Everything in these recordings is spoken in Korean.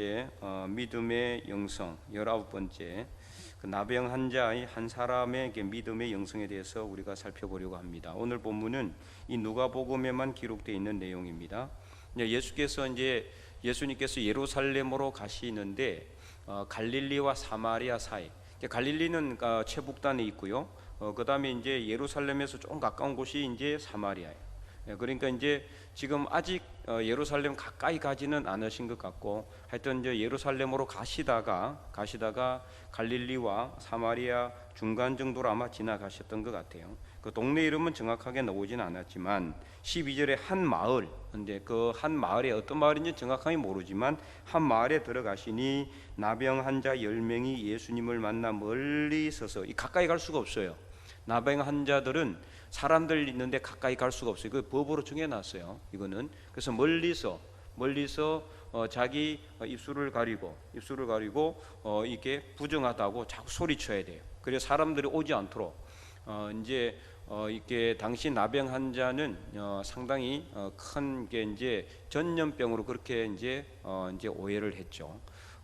번째 어, 믿음의 영성, 열아홉 번째 그 나병 환자의 한 사람의 믿음의 영성에 대해서 우리가 살펴보려고 합니다. 오늘 본문은 이 누가복음에만 기록되어 있는 내용입니다. 예수께서 이제 예수님께서 예루살렘으로 가시는데 어, 갈릴리와 사마리아 사이. 갈릴리는 어, 최북단에 있고요. 어, 그다음에 이제 예루살렘에서 좀 가까운 곳이 이제 사마리아예요. 예, 그러니까 이제 지금 아직 어, 예루살렘 가까이 가지는 않으신 것 같고 하여튼 이제 예루살렘으로 가시다가 가시다가 갈릴리와 사마리아 중간 정도로 아마 지나가셨던 것 같아요. 그 동네 이름은 정확하게 나오진 않았지만 12절에 한 마을 근데 그 한 마을에 어떤 마을인지 정확하게 모르지만 한 마을에 들어가시니 나병 환자 10명이 예수님을 만나 멀리 서서 이 가까이 갈 수가 없어요. 나병 환자들은 사람들 있는데 가까이 갈 수가 없어요. 그 법으로 정해놨어요. 이거는 그래서 멀리서 멀리서 어, 자기 어, 입술을 가리고 입술을 가리고 어, 이게 부정하다고 자꾸 소리쳐야 돼요. 그래서 사람들이 오지 않도록 어, 이제 어, 이게 당시 나병 환자는 어, 상당히 어, 큰게 이제 전염병으로 그렇게 이제 어, 이제 오해를 했죠.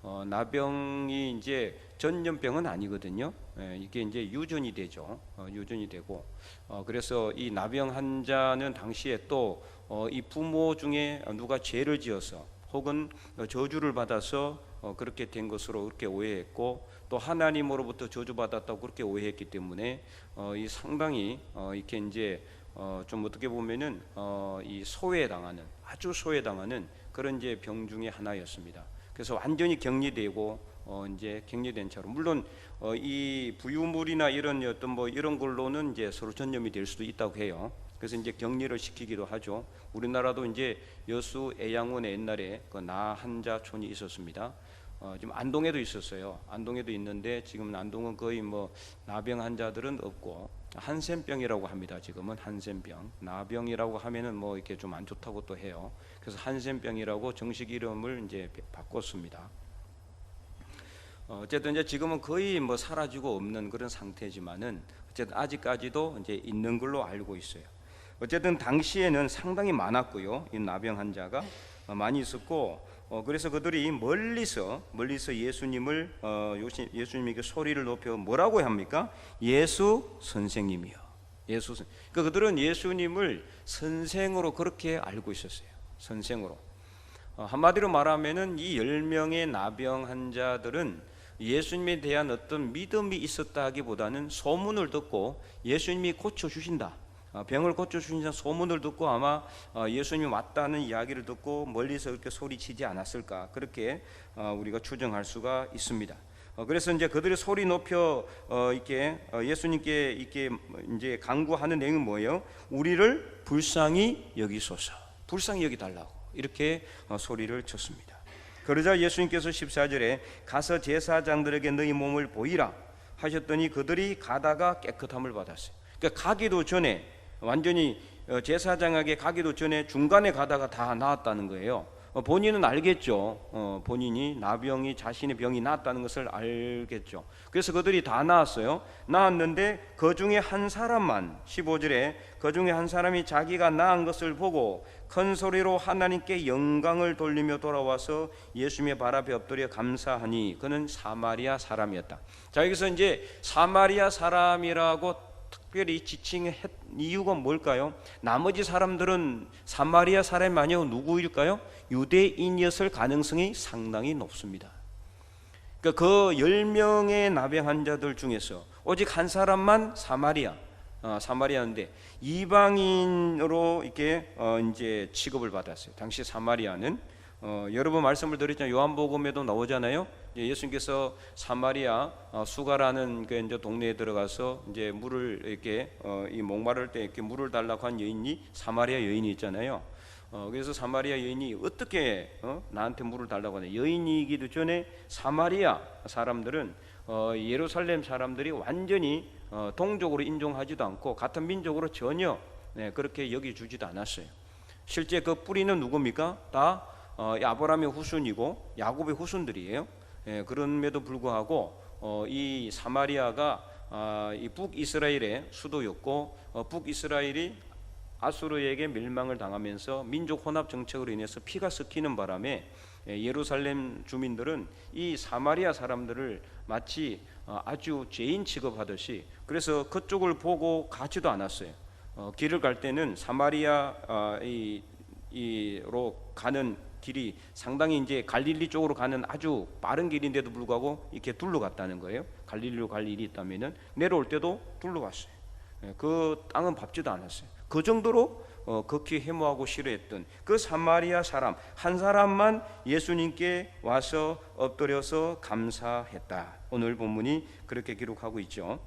어, 나병이 이제 전염병은 아니거든요. 예, 이게 이제 유전이 되죠. 어, 유전이 되고 어, 그래서 이 나병 환자는 당시에 또 어, 이 부모 중에 누가 죄를 지어서 혹은 어, 저주를 받아서 어, 그렇게 된 것으로 그렇게 오해했고 또 하나님으로부터 저주받았다고 그렇게 오해했기 때문에 어, 이 상당히 어, 이렇게 이제 어, 좀 어떻게 보면은 어, 이 소외당하는 아주 소외당하는 그런 이제 병 중에 하나였습니다. 그래서 완전히 격리되고 어, 이제 격리된 차로 물론 어, 이 부유물이나 이런 어떤 뭐 이런 걸로는 이제 서로 전염이 될 수도 있다고 해요. 그래서 이제 격리를 시키기도 하죠. 우리나라도 이제 여수 애양원에 옛날에 그 나 한자촌이 있었습니다. 어, 지금 안동에도 있었어요. 안동에도 있는데 지금 안동은 거의 뭐 나병 환자들은 없고 한센병이라고 합니다. 지금은 한센병. 나병이라고 하면은 뭐 이렇게 좀 안 좋다고 또 해요. 그래서 한센병이라고 정식 이름을 이제 바꿨습니다. 어, 어쨌든 이제 지금은 거의 뭐 사라지고 없는 그런 상태지만은 어쨌든 아직까지도 이제 있는 걸로 알고 있어요. 어쨌든 당시에는 상당히 많았고요. 이 나병 환자가 어, 많이 있었고 어, 그래서 그들이 멀리서 멀리서 예수님을 어, 예수님에게 소리를 높여 뭐라고 합니까? 예수 선생님이요. 예수 선. 그러니까 그들은 예수님을 선생으로 그렇게 알고 있었어요. 선생으로. 어, 한마디로 말하면은 이 열 명의 나병 환자들은 예수님에 대한 어떤 믿음이 있었다기보다는 소문을 듣고 예수님이 고쳐 주신다. 어, 병을 고쳐 주신다 소문을 듣고 아마 어, 예수님이 왔다는 이야기를 듣고 멀리서 이렇게 소리치지 않았을까 그렇게 어, 우리가 추정할 수가 있습니다. 어, 그래서 이제 그들의 소리 높여 어, 이렇게 어, 예수님께 이렇게 이제 강구하는 내용은 뭐예요? 우리를 불쌍히 여기소서. 불쌍히 여기 달라고 이렇게 어, 소리를 쳤습니다. 그러자 예수님께서 14절에 가서 제사장들에게 너희 몸을 보이라 하셨더니 그들이 가다가 깨끗함을 받았어요. 그러니까 가기도 전에 완전히 어, 제사장에게 가기도 전에 중간에 가다가 다 나았다는 거예요. 어, 본인은 알겠죠. 어, 본인이 나병이 자신의 병이 나았다는 것을 알겠죠. 그래서 그들이 다 나았어요. 나았는데 그 중에 한 사람만 15절에 그 중에 한 사람이 자기가 나은 것을 보고 큰 소리로 하나님께 영광을 돌리며 돌아와서 예수님의 발 앞에 엎드려 감사하니 그는 사마리아 사람이었다. 자 여기서 이제 사마리아 사람이라고 특별히 지칭한 이유가 뭘까요? 나머지 사람들은 사마리아 사람이 아니고 누구일까요? 유대인이었을 가능성이 상당히 높습니다. 그러니까 그 10명의 나병 환자들 중에서 오직 한 사람만 사마리아 어, 사마리아인데 이방인으로 이렇게 어, 이제 취급을 받았어요. 당시 사마리아는 어, 여러 번 말씀을 드렸잖아요. 요한복음에도 나오잖아요. 예, 예수님께서 사마리아 어, 수가라는 그 이제 동네에 들어가서 이제 물을 이렇게 어, 이 목마를 때 이렇게 물을 달라고 한 여인이 사마리아 여인이 있잖아요. 어, 그래서 사마리아 여인이 어떻게 어, 나한테 물을 달라고 하냐? 여인이기도 전에 사마리아 사람들은 어, 예루살렘 사람들이 완전히 어, 동족으로 인종하지도 않고 같은 민족으로 전혀 네, 그렇게 여기주지도 않았어요. 실제 그 뿌리는 누굽니까? 다 어, 아브라함의 후손이고 야곱의 후손들이에요. 예, 그럼에도 불구하고 어, 이 사마리아가 아, 이 북이스라엘의 수도였고 어, 북이스라엘이 아수르에게 멸망을 당하면서 민족 혼합 정책으로 인해서 피가 섞이는 바람에 예, 예루살렘 주민들은 이 사마리아 사람들을 마치 어, 아주 죄인 취급하듯이 그래서 그쪽을 보고 가지도 않았어요. 어, 길을 갈 때는 사마리아 어, 이, 이로 가는 길이 상당히 이제 갈릴리 쪽으로 가는 아주 빠른 길인데도 불구하고 이렇게 둘러 갔다는 거예요. 갈릴리로 갈 일이 있다면은 내려올 때도 둘러 갔어요. 예, 그 땅은 밟지도 않았어요. 그 정도로 어, 극히 해모하고 싫어했던 그 사마리아 사람 한 사람만 예수님께 와서 엎드려서 감사했다. 오늘 본문이 그렇게 기록하고 있죠.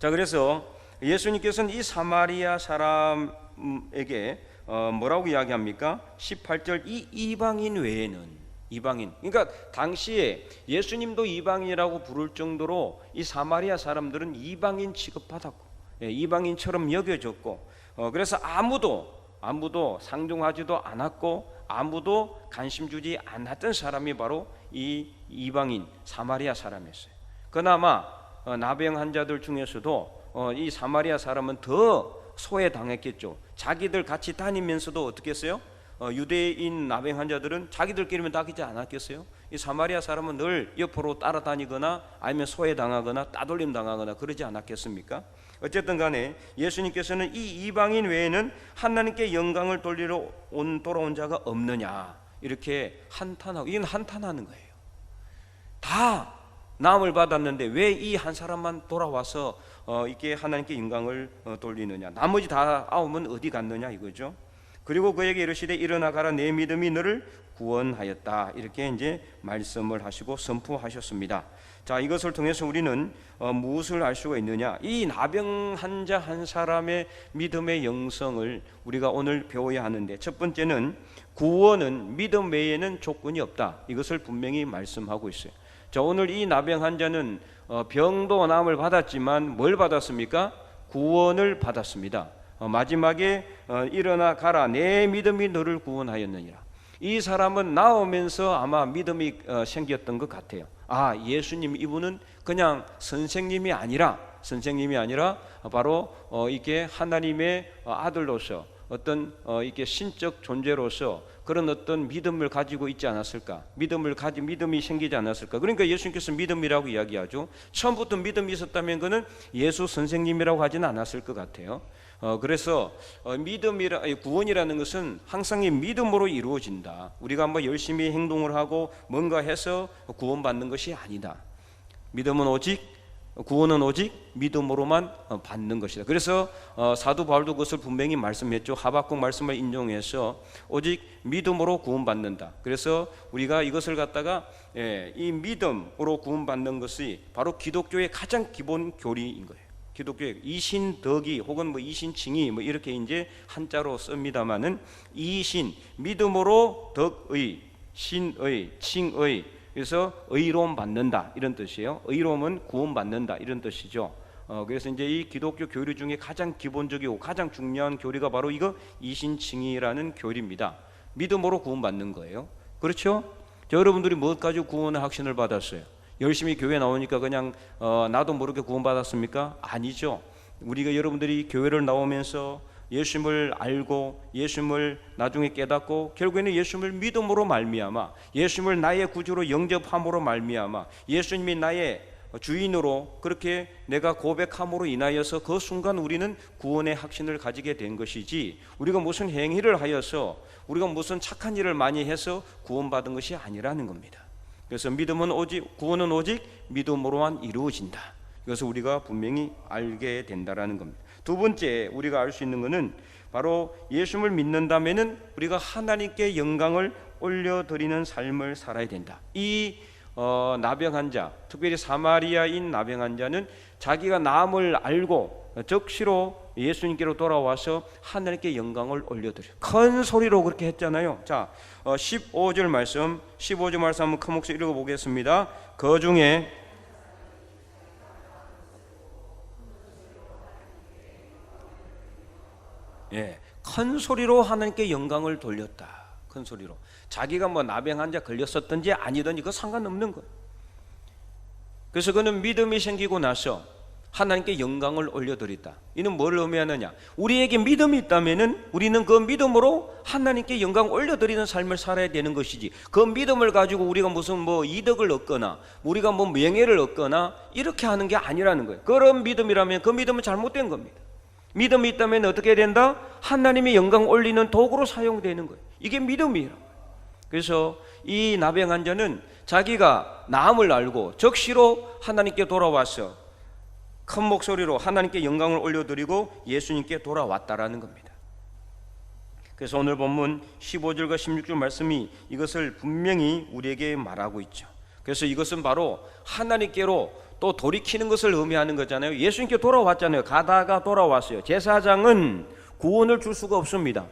자, 그래서 예수님께서는 이 사마리아 사람에게 어, 뭐라고 이야기합니까? 18절 이 이방인 외에는 이방인. 그러니까 당시에 예수님도 이방인이라고 부를 정도로 이 사마리아 사람들은 이방인 취급받았고 예, 이방인처럼 여겨졌고 어, 그래서 아무도 아무도 상종하지도 않았고 아무도 관심 주지 않았던 사람이 바로 이 이방인 사마리아 사람이었어요. 그나마 어, 나병 환자들 중에서도 어, 이 사마리아 사람은 더 소외당했겠죠. 자기들 같이 다니면서도 어떻게 했어요? 어, 유대인 나병 환자들은 자기들끼리만 다니지 않았겠어요? 이 사마리아 사람은 늘 옆으로 따라다니거나 아니면 소외당하거나 따돌림 당하거나 그러지 않았겠습니까? 어쨌든 간에 예수님께서는 이 이방인 외에는 하나님께 영광을 돌리러 온 돌아온 자가 없느냐 이렇게 한탄하고 이건 한탄하는 거예요. 다 남을 받았는데 왜 이 한 사람만 돌아와서 어, 이게 하나님께 영광을 어, 돌리느냐? 나머지 다 아홉은 어디 갔느냐 이거죠. 그리고 그에게 이르시되 일어나 가라 내 믿음이 너를 구원하였다 이렇게 이제 말씀을 하시고 선포하셨습니다. 자 이것을 통해서 우리는 어, 무엇을 알 수가 있느냐? 이 나병 환자 한 사람의 믿음의 영성을 우리가 오늘 배워야 하는데 첫 번째는 구원은 믿음 외에는 조건이 없다. 이것을 분명히 말씀하고 있어요. 자 오늘 이 나병 환자는 어, 병도 남을 받았지만 뭘 받았습니까? 구원을 받았습니다. 어, 마지막에 어, 일어나 가라 내 믿음이 너를 구원하였느니라. 이 사람은 나오면서 아마 믿음이 어, 생겼던 것 같아요. 아 예수님 이분은 그냥 선생님이 아니라 선생님이 아니라 바로 어, 이게 하나님의 어, 아들로서 어떤 어, 이게 신적 존재로서 그런 어떤 믿음을 가지고 있지 않았을까? 믿음을 가지 믿음이 생기지 않았을까? 그러니까 예수님께서 믿음이라고 이야기하죠. 처음부터 믿음이 있었다면 그는 예수 선생님이라고 하지는 않았을 것 같아요. 어, 그래서 어, 믿음이라 구원이라는 것은 항상 이 믿음으로 이루어진다. 우리가 뭐 열심히 행동을 하고 뭔가 해서 구원받는 것이 아니다. 믿음은 오직 구원은 오직 믿음으로만 어, 받는 것이다. 그래서 어, 사도 바울도 그것을 분명히 말씀했죠. 하박국 말씀을 인용해서 오직 믿음으로 구원받는다. 그래서 우리가 이것을 갖다가 예, 이 믿음으로 구원받는 것이 바로 기독교의 가장 기본 교리인 거예요. 기독교의 이신덕이 혹은 뭐 이신칭이 뭐 이렇게 이제 한자로 씁니다마는 이신 믿음으로 덕의 신의 칭의 그래서 의로움 받는다 이런 뜻이에요. 의로움은 구원 받는다 이런 뜻이죠. 어, 그래서 이제 이 기독교 교리 중에 가장 기본적이고 가장 중요한 교리가 바로 이거 이신칭이라는 교리입니다. 믿음으로 구원 받는 거예요. 그렇죠? 자, 여러분들이 무엇 가지고 구원의 확신을 받았어요? 열심히 교회 나오니까 그냥 어, 나도 모르게 구원 받았습니까? 아니죠. 우리가 여러분들이 교회를 나오면서 예수님을 알고 예수님을 나중에 깨닫고 결국에는 예수님을 믿음으로 말미암아 예수님을 나의 구주로 영접함으로 말미암아 예수님이 나의 주인으로 그렇게 내가 고백함으로 인하여서 그 순간 우리는 구원의 확신을 가지게 된 것이지 우리가 무슨 행위를 하여서 우리가 무슨 착한 일을 많이 해서 구원받은 것이 아니라는 겁니다. 그래서 믿음은 오직 구원은 오직 믿음으로만 이루어진다. 이것을 우리가 분명히 알게 된다라는 겁니다. 두 번째 우리가 알 수 있는 것은 바로 예수님을 믿는다면은 우리가 하나님께 영광을 올려드리는 삶을 살아야 된다. 이 어, 나병 환자, 특별히 사마리아인 나병 환자는 자기가 남을 알고 적시로 예수님께로 돌아와서 하나님께 영광을 올려드려. 큰 소리로 그렇게 했잖아요. 자, 어, 15절 말씀, 15절 말씀 한번 큰 목소리 읽어보겠습니다. 그 중에 예, 큰 소리로 하나님께 영광을 돌렸다. 큰 소리로. 자기가 뭐 나병 환자 걸렸었든지 아니든지 그 상관없는 거예요. 그래서 그는 믿음이 생기고 나서 하나님께 영광을 올려드렸다. 이는 뭘 의미하느냐? 우리에게 믿음이 있다면은 우리는 그 믿음으로 하나님께 영광 올려드리는 삶을 살아야 되는 것이지. 그 믿음을 가지고 우리가 무슨 뭐 이득을 얻거나 우리가 뭐 명예를 얻거나 이렇게 하는 게 아니라는 거예요. 그런 믿음이라면 그 믿음은 잘못된 겁니다. 믿음이 있다면 어떻게 된다? 하나님의 영광 올리는 도구로 사용되는 거예요. 이게 믿음이에요. 그래서 이 나병 자는 자기가 남을 알고 적시로 하나님께 돌아와서 큰 목소리로 하나님께 영광을 올려드리고 예수님께 돌아왔다라는 겁니다. 그래서 오늘 본문 15절과 16절 말씀이 이것을 분명히 우리에게 말하고 있죠. 그래서 이것은 바로 하나님께로 또 돌이키는 것을 의미하는 거잖아요. 예수님께 돌아왔잖아요. 가다가 돌아왔어요. 제사장은 구원을 줄 수가 없습니다.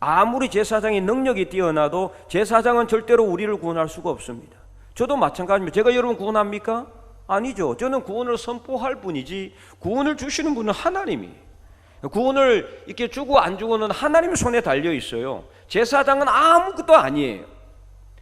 아무리 제사장의 능력이 뛰어나도 제사장은 절대로 우리를 구원할 수가 없습니다. 저도 마찬가지입니다. 제가 여러분 구원합니까? 아니죠. 저는 구원을 선포할 뿐이지 구원을 주시는 분은 하나님이. 구원을 이렇게 주고 안 주고는 하나님 손에 달려 있어요. 제사장은 아무것도 아니에요.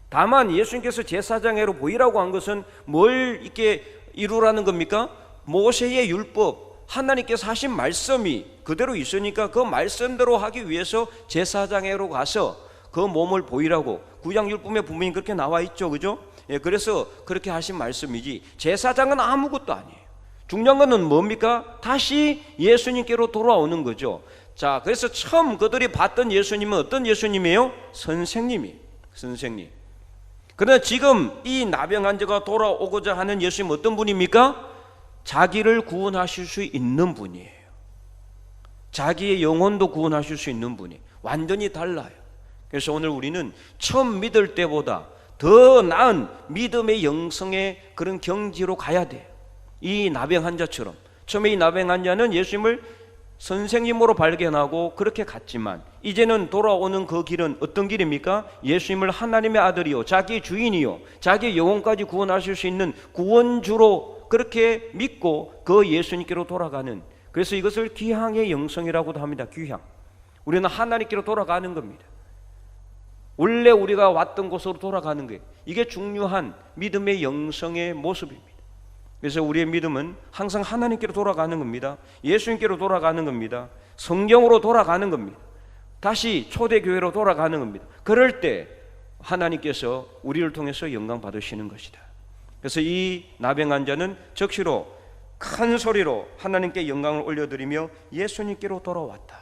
다만 예수님께서 제사장으로 보이라고 한 것은 뭘 이렇게 이루라는 겁니까? 모세의 율법, 하나님께서 하신 말씀이 그대로 있으니까 그 말씀대로 하기 위해서 제사장으로 가서 그 몸을 보이라고 구약 율법에 분명히 그렇게 나와 있죠, 그죠? 예, 그래서 그렇게 하신 말씀이지 제사장은 아무것도 아니에요. 중요한 것은 뭡니까? 다시 예수님께로 돌아오는 거죠. 자, 그래서 처음 그들이 봤던 예수님은 어떤 예수님이에요? 선생님이. 선생님. 그러나 지금 이 나병 환자가 돌아오고자 하는 예수님 어떤 분입니까? 자기를 구원하실 수 있는 분이에요. 자기의 영혼도 구원하실 수 있는 분이 완전히 달라요. 그래서 오늘 우리는 처음 믿을 때보다 더 나은 믿음의 영성의 그런 경지로 가야 돼. 이 나병 환자처럼 처음에 이 나병 환자는 예수님을 선생님으로 발견하고 그렇게 갔지만 이제는 돌아오는 그 길은 어떤 길입니까? 예수님을 하나님의 아들이요 자기 주인이요 자기 영혼까지 구원하실 수 있는 구원주로 그렇게 믿고 그 예수님께로 돌아가는 그래서 이것을 귀향의 영성이라고도 합니다. 귀향. 우리는 하나님께로 돌아가는 겁니다. 원래 우리가 왔던 곳으로 돌아가는 거예요. 이게 중요한 믿음의 영성의 모습입니다. 그래서 우리의 믿음은 항상 하나님께로 돌아가는 겁니다. 예수님께로 돌아가는 겁니다. 성경으로 돌아가는 겁니다. 다시 초대교회로 돌아가는 겁니다. 그럴 때 하나님께서 우리를 통해서 영광 받으시는 것이다. 그래서 이 나병 환자는 적시로 큰 소리로 하나님께 영광을 올려드리며 예수님께로 돌아왔다.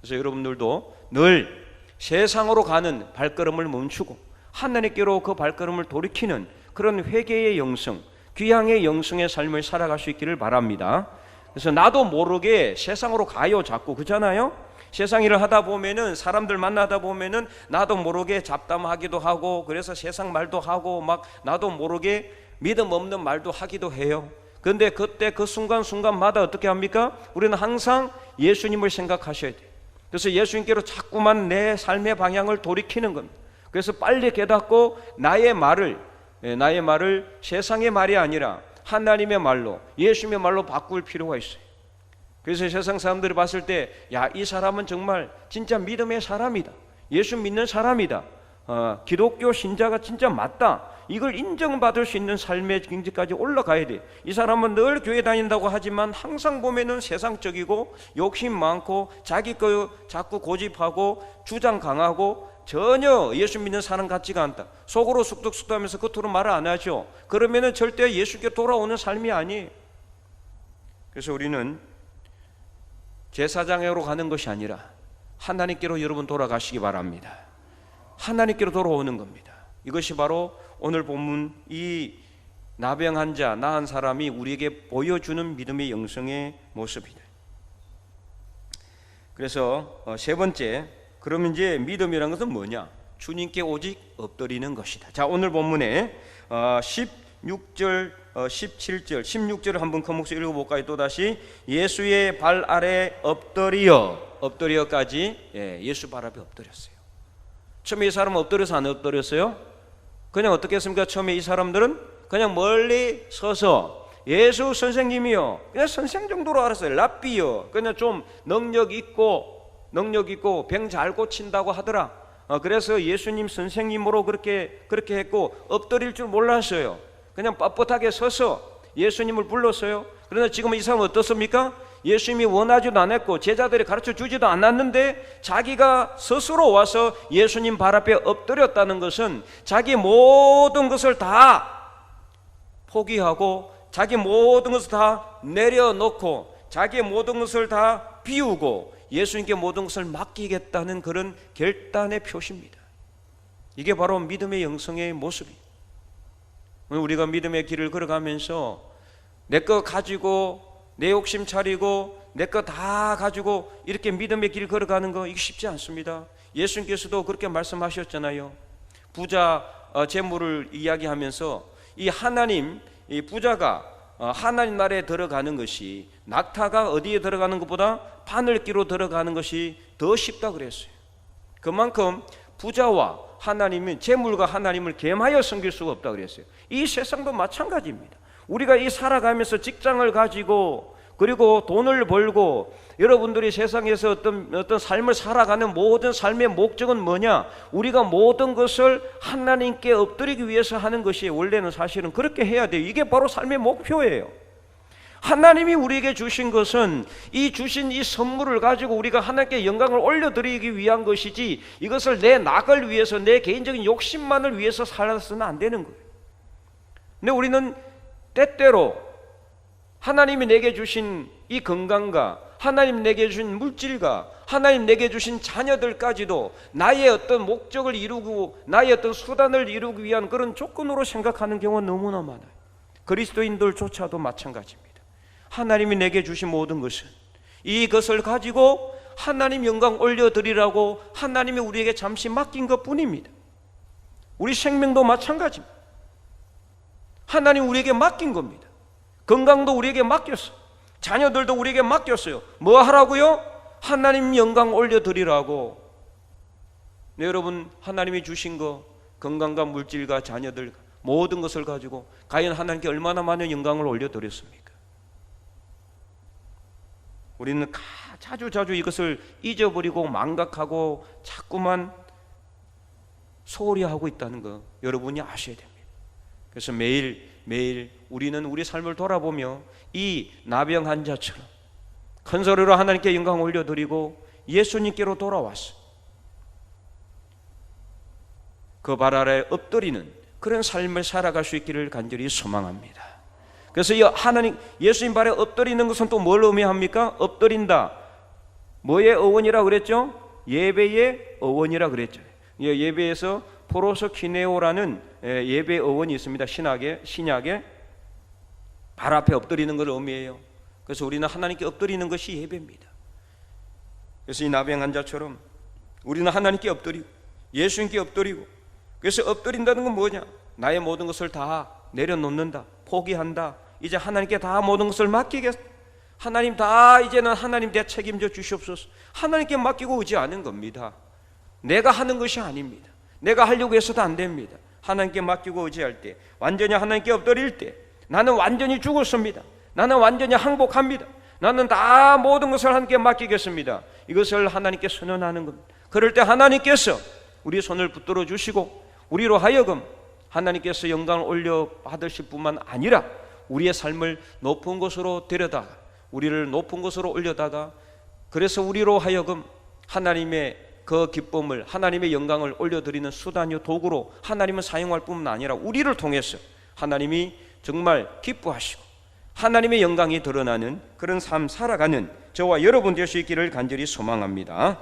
그래서 여러분들도 늘 세상으로 가는 발걸음을 멈추고 하나님께로 그 발걸음을 돌이키는 그런 회개의 영성, 귀향의 영성의 삶을 살아갈 수 있기를 바랍니다. 그래서 나도 모르게 세상으로 가요 자꾸 그잖아요. 세상 일을 하다 보면은 사람들 만나다 보면은 나도 모르게 잡담하기도 하고 그래서 세상 말도 하고 막 나도 모르게 믿음 없는 말도 하기도 해요. 근데 그때 그 순간순간마다 어떻게 합니까? 우리는 항상 예수님을 생각하셔야 돼요. 그래서 예수님께로 자꾸만 내 삶의 방향을 돌이키는 겁니다. 그래서 빨리 깨닫고 나의 말을 예, 나의 말을 세상의 말이 아니라 하나님의 말로 예수님의 말로 바꿀 필요가 있어요. 그래서 세상 사람들이 봤을 때 야 이 사람은 정말 진짜 믿음의 사람이다. 예수 믿는 사람이다. 어, 기독교 신자가 진짜 맞다. 이걸 인정받을 수 있는 삶의 경지까지 올라가야 돼. 이 사람은 늘 교회 다닌다고 하지만 항상 보면은 세상적이고 욕심 많고 자기 거 자꾸 고집하고 주장 강하고 전혀 예수 믿는 사람 같지가 않다. 속으로 쑥덕쑥덕하면서 겉으로 말을 안 하죠. 그러면은 절대 예수께 돌아오는 삶이 아니에요. 그래서 우리는 제사장으로 가는 것이 아니라 하나님께로 여러분 돌아가시기 바랍니다. 하나님께로 돌아오는 겁니다. 이것이 바로 오늘 본문 이 나병한 자, 나한 사람이 우리에게 보여주는 믿음의 영성의 모습이다. 그래서 어, 세 번째, 그러면 이제 믿음이란 것은 뭐냐? 주님께 오직 엎드리는 것이다. 자, 오늘 본문에 16절, 17절, 16절을 한번 큰 목소리 읽어볼까요? 또 다시 예수의 발 아래 엎드려, 엎드려까지 예, 예수 발 앞에 엎드렸어요. 처음에 이 사람은 엎드려서 안 엎드렸어요? 그냥 어떻게 했습니까? 처음에 이 사람들은 그냥 멀리 서서 예수 선생님이요. 그냥 선생 정도로 알았어요. 랍비요. 그냥 좀 능력 있고 능력 있고 병 잘 고친다고 하더라. 어, 그래서 예수님 선생님으로 그렇게 그렇게 했고 엎드릴 줄 몰랐어요. 그냥 뻣뻣하게 서서 예수님을 불렀어요. 그러나 지금 이 사람은 어떻습니까? 예수님이 원하지도 않았고 제자들이 가르쳐 주지도 않았는데 자기가 스스로 와서 예수님 발 앞에 엎드렸다는 것은 자기 모든 것을 다 포기하고 자기 모든 것을 다 내려놓고 자기의 모든 것을 다 비우고 예수님께 모든 것을 맡기겠다는 그런 결단의 표시입니다. 이게 바로 믿음의 영성의 모습이에요. 우리가 믿음의 길을 걸어가면서 내 거 가지고 내 욕심 차리고 내 거 다 가지고 이렇게 믿음의 길 걸어가는 거 이게 쉽지 않습니다. 예수님께서도 그렇게 말씀하셨잖아요. 부자 어, 재물을 이야기하면서 이 하나님 이 부자가 어, 하나님 나라에 들어가는 것이 낙타가 어디에 들어가는 것보다 바늘기로 들어가는 것이 더 쉽다 그랬어요. 그만큼 부자와 하나님은 재물과 하나님을 겸하여 섬길 수가 없다 그랬어요. 이 세상도 마찬가지입니다. 우리가 이 살아가면서 직장을 가지고 그리고 돈을 벌고 여러분들이 세상에서 어떤 어떤 삶을 살아가는 모든 삶의 목적은 뭐냐? 우리가 모든 것을 하나님께 엎드리기 위해서 하는 것이 원래는 사실은 그렇게 해야 돼요. 이게 바로 삶의 목표예요. 하나님이 우리에게 주신 것은 이 주신 이 선물을 가지고 우리가 하나님께 영광을 올려드리기 위한 것이지 이것을 내 낙을 위해서 내 개인적인 욕심만을 위해서 살아서는 안 되는 거예요. 근데 우리는 때때로 하나님이 내게 주신 이 건강과 하나님 내게 주신 물질과 하나님 내게 주신 자녀들까지도 나의 어떤 목적을 이루고 나의 어떤 수단을 이루기 위한 그런 조건으로 생각하는 경우가 너무나 많아요. 그리스도인들조차도 마찬가지입니다. 하나님이 내게 주신 모든 것은 이것을 가지고 하나님 영광 올려드리라고 하나님이 우리에게 잠시 맡긴 것 뿐입니다. 우리 생명도 마찬가지입니다. 하나님 우리에게 맡긴 겁니다. 건강도 우리에게 맡겼어. 자녀들도 우리에게 맡겼어요. 뭐 하라고요? 하나님 영광 올려드리라고. 네, 여러분 하나님이 주신 거 건강과 물질과 자녀들 모든 것을 가지고 과연 하나님께 얼마나 많은 영광을 올려드렸습니까? 우리는 자주 자주 이것을 잊어버리고 망각하고 자꾸만 소홀히 하고 있다는 거 여러분이 아셔야 됩니다. 그래서 매일 매일 우리는 우리 삶을 돌아보며 이 나병 환자처럼 큰 소리로 하나님께 영광 올려드리고 예수님께로 돌아왔어. 그 발 아래 엎드리는 그런 삶을 살아갈 수 있기를 간절히 소망합니다. 그래서 이 하나님 예수님 발에 엎드리는 것은 또 뭘 의미합니까? 엎드린다. 뭐의 어원이라 그랬죠? 예배의 어원이라 그랬죠. 예, 예배에서 포로서 키네오라는 예, 예배 어원이 있습니다. 신학에 신약에 발 앞에 엎드리는 걸 의미해요. 그래서 우리는 하나님께 엎드리는 것이 예배입니다. 그래서 이 나병 환자처럼 우리는 하나님께 엎드리고 예수님께 엎드리고 그래서 엎드린다는 건 뭐냐? 나의 모든 것을 다 내려놓는다. 포기한다. 이제 하나님께 다 모든 것을 맡기겠다. 하나님 다 이제는 하나님 내 책임져 주시옵소서. 하나님께 맡기고 않은 겁니다. 내가 하는 것이 아닙니다. 내가 하려고 해서도 안 됩니다. 하나님께 맡기고 의지할 때, 완전히 하나님께 엎드릴 때, 나는 완전히 죽었습니다. 나는 완전히 항복합니다. 나는 다 모든 것을 하나님께 맡기겠습니다. 이것을 하나님께 선언하는 겁니다. 그럴 때 하나님께서 우리 손을 붙들어 주시고 우리로 하여금 하나님께서 영광을 올려 받으실 뿐만 아니라 우리의 삶을 높은 곳으로 데려다가 우리를 높은 곳으로 올려다가 그래서 우리로 하여금 하나님의 그 기쁨을 하나님의 영광을 올려드리는 수단이요 도구로 하나님은 사용할 뿐만 아니라 우리를 통해서 하나님이 정말 기뻐하시고 하나님의 영광이 드러나는 그런 삶 살아가는 저와 여러분 될 수 있기를 간절히 소망합니다.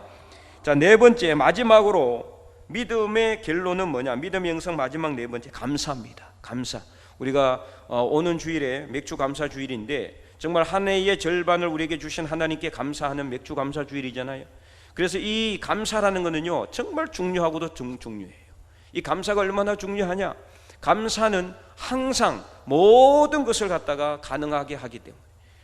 자, 네 번째 마지막으로 믿음의 결론은 뭐냐? 믿음의 영성 마지막 네 번째 감사입니다. 감사. 우리가 어, 오는 주일에 맥주 감사 주일인데 정말 한 해의 절반을 우리에게 주신 하나님께 감사하는 맥주 감사 주일이잖아요. 그래서 이 감사라는 것은요 정말 중요하고도 중, 중요해요. 이 감사가 얼마나 중요하냐? 감사는 항상 모든 것을 갖다가 가능하게 하기 때문에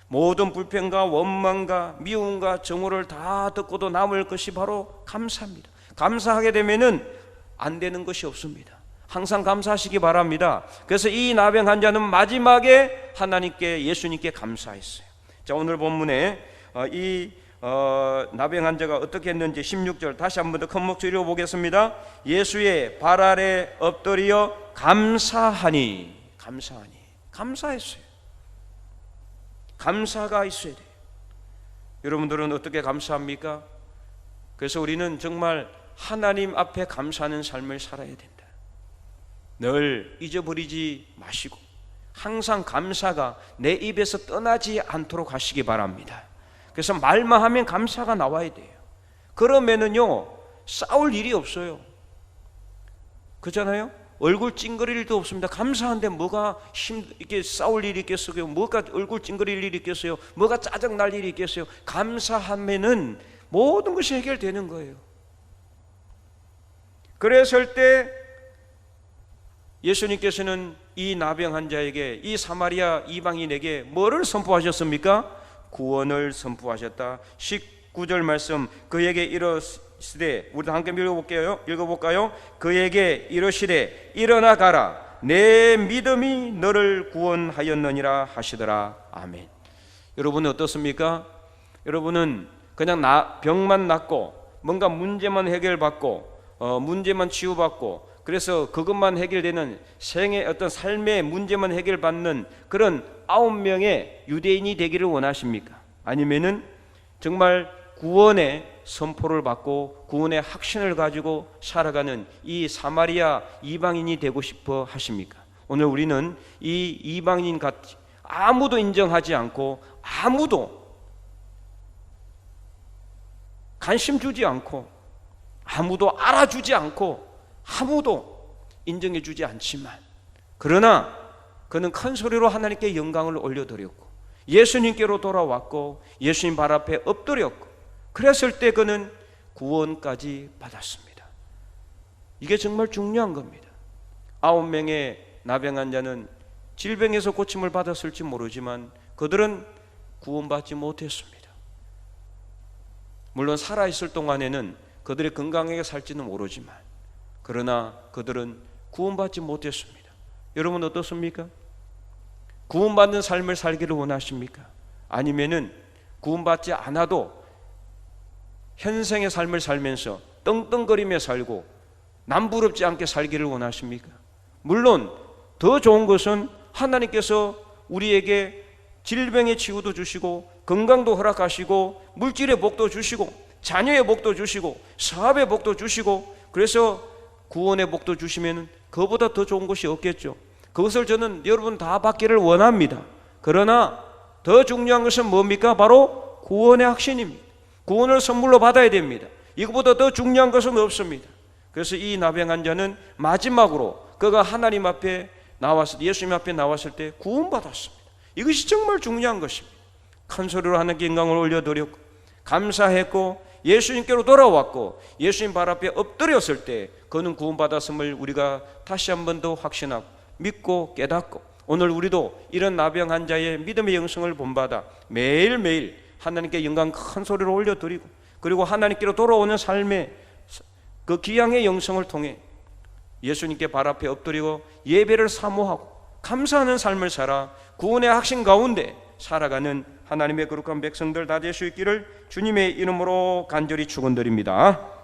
모든 불평과 원망과 미움과 정오를 다 듣고도 남을 것이 바로 감사입니다. 감사하게 되면은 안 되는 것이 없습니다. 항상 감사하시기 바랍니다. 그래서 이 나병 환자는 마지막에 하나님께 예수님께 감사했어요. 자 오늘 본문에 어, 이 어, 나병 환자가 어떻게 했는지 16절 다시 한 번 더 큰 목소리로 보겠습니다. 예수의 발 아래 엎드려 감사하니 감사하니 감사했어요. 감사가 있어야 돼요. 여러분들은 어떻게 감사합니까? 그래서 우리는 정말 하나님 앞에 감사하는 삶을 살아야 된다. 늘 잊어버리지 마시고 항상 감사가 내 입에서 떠나지 않도록 하시기 바랍니다. 그래서 말만 하면 감사가 나와야 돼요. 그러면은요 싸울 일이 없어요. 그잖아요. 얼굴 찡그릴 일도 없습니다. 감사한데 뭐가 힘 이렇게 싸울 일이 있겠어요? 뭐가 얼굴 찡그릴 일이 있겠어요? 뭐가 짜증 날 일이 있겠어요? 감사하면은 모든 것이 해결되는 거예요. 그랬을 때 예수님께서는 이 나병 환자에게 이 사마리아 이방인에게 뭐를 선포하셨습니까? 구원을 선포하셨다. 19절 말씀 그에게 이르시되 우리도 함께 읽어볼게요. 읽어볼까요? 그에게 이르시되 일어나 가라. 내 믿음이 너를 구원하였느니라 하시더라. 아멘. 여러분은 어떻습니까? 여러분은 그냥 나, 병만 낫고 뭔가 문제만 해결받고 어, 문제만 치유받고 그래서 그것만 해결되는 생의 어떤 삶의 문제만 해결받는 그런 아홉 명의 유대인이 되기를 원하십니까? 아니면은 정말 구원의 선포를 받고 구원의 확신을 가지고 살아가는 이 사마리아 이방인이 되고 싶어 하십니까? 오늘 우리는 이 이방인 같이 아무도 인정하지 않고 아무도 관심 주지 않고 아무도 알아주지 않고 아무도 인정해 주지 않지만 그러나 그는 큰 소리로 하나님께 영광을 올려드렸고 예수님께로 돌아왔고 예수님 발 앞에 엎드렸고 그랬을 때 그는 구원까지 받았습니다. 이게 정말 중요한 겁니다. 아홉 명의 나병 환자는 질병에서 고침을 받았을지 모르지만 그들은 구원받지 못했습니다. 물론 살아 있을 동안에는 그들이 건강하게 살지는 모르지만 그러나 그들은 구원받지 못했습니다. 여러분 어떻습니까? 구원받는 삶을 살기를 원하십니까? 아니면은 구원받지 않아도 현생의 삶을 살면서 떵떵거리며 살고 남부럽지 않게 살기를 원하십니까? 물론 더 좋은 것은 하나님께서 우리에게 질병의 치유도 주시고 건강도 허락하시고 물질의 복도 주시고 자녀의 복도 주시고 사업의 복도 주시고 그래서 구원의 복도 주시면 그보다 더 좋은 것이 없겠죠. 그것을 저는 여러분 다 받기를 원합니다. 그러나 더 중요한 것은 뭡니까? 바로 구원의 확신입니다. 구원을 선물로 받아야 됩니다. 이것보다 더 중요한 것은 없습니다. 그래서 이 나병 환자는 마지막으로 그가 하나님 앞에 나왔을 예수님 앞에 나왔을 때 구원받았습니다. 이것이 정말 중요한 것입니다. 큰 소리로 하나님께 영광을 올려드렸고 감사했고 예수님께로 돌아왔고 예수님 발 앞에 엎드렸을 때 그는 구원받았음을 우리가 다시 한 번 더 확신하고 믿고 깨닫고 오늘 우리도 이런 나병 환자의 믿음의 영성을 본받아 매일매일 하나님께 영광 큰 소리로 올려드리고 그리고 하나님께로 돌아오는 삶의 그 기양의 영성을 통해 예수님께 발 앞에 엎드리고 예배를 사모하고 감사하는 삶을 살아 구원의 확신 가운데 살아가는 하나님의 거룩한 백성들 다 될 수 있기를 주님의 이름으로 간절히 축원드립니다.